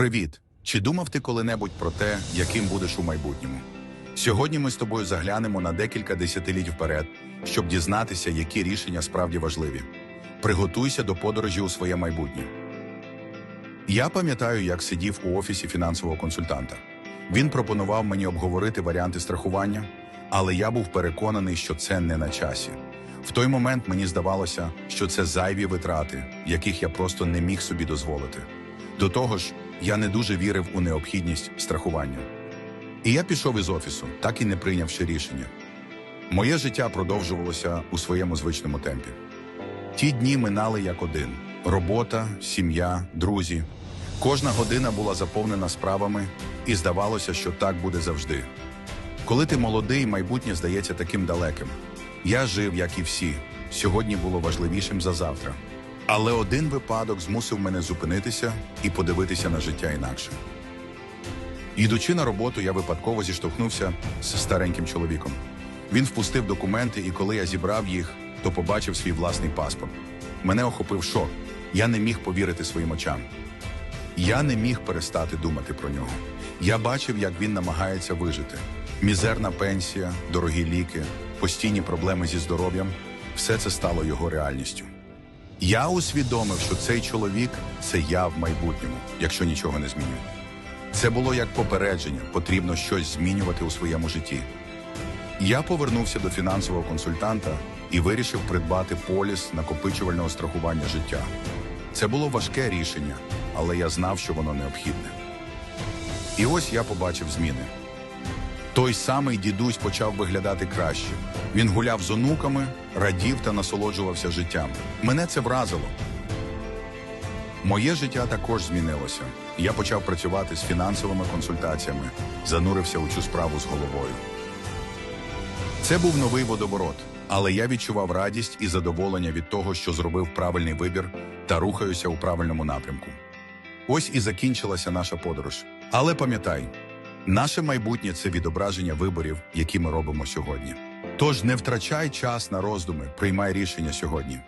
Привіт! Чи думав ти коли-небудь про те, яким будеш у майбутньому? Сьогодні ми з тобою заглянемо на декілька десятиліть вперед, щоб дізнатися, які рішення справді важливі. Приготуйся до подорожі у своє майбутнє. Я пам'ятаю, як сидів у офісі фінансового консультанта. Він пропонував мені обговорити варіанти страхування, але я був переконаний, що це не на часі. В той момент мені здавалося, що це зайві витрати, яких я просто не міг собі дозволити. До того ж, я не дуже вірив у необхідність страхування. І я пішов із офісу, так і не прийнявши рішення. Моє життя продовжувалося у своєму звичному темпі. Ті дні минали як один: робота, сім'я, друзі. Кожна година була заповнена справами, і здавалося, що так буде завжди. Коли ти молодий, майбутнє здається таким далеким. Я жив, як і всі. Сьогодні було важливішим за завтра. Але один випадок змусив мене зупинитися і подивитися на життя інакше. Йдучи на роботу, я випадково зіштовхнувся з стареньким чоловіком. Він впустив документи, і коли я зібрав їх, то побачив свій власний паспорт. Мене охопив шок. Я не міг повірити своїм очам. Я не міг перестати думати про нього. Я бачив, як він намагається вижити. Мізерна пенсія, дорогі ліки, постійні проблеми зі здоров'ям все це стало його реальністю. Я усвідомив, що цей чоловік це я в майбутньому, якщо нічого не зміню. Це було як попередження, потрібно щось змінювати у своєму житті. Я повернувся до фінансового консультанта і вирішив придбати поліс накопичувального страхування життя. Це було важке рішення, але я знав, що воно необхідне. І ось я побачив зміни. Той самий дідусь почав виглядати краще. Він гуляв з онуками, радів та насолоджувався життям. Мене це вразило. Моє життя також змінилося. Я почав працювати з фінансовими консультаціями, занурився у цю справу з головою. Це був новий водоворот, але я відчував радість і задоволення від того, що зробив правильний вибір та рухаюся у правильному напрямку. Ось і закінчилася наша подорож. Але пам'ятай, наше майбутнє це відображення виборів, які ми робимо сьогодні. Тож не втрачай час на роздуми, приймай рішення сьогодні.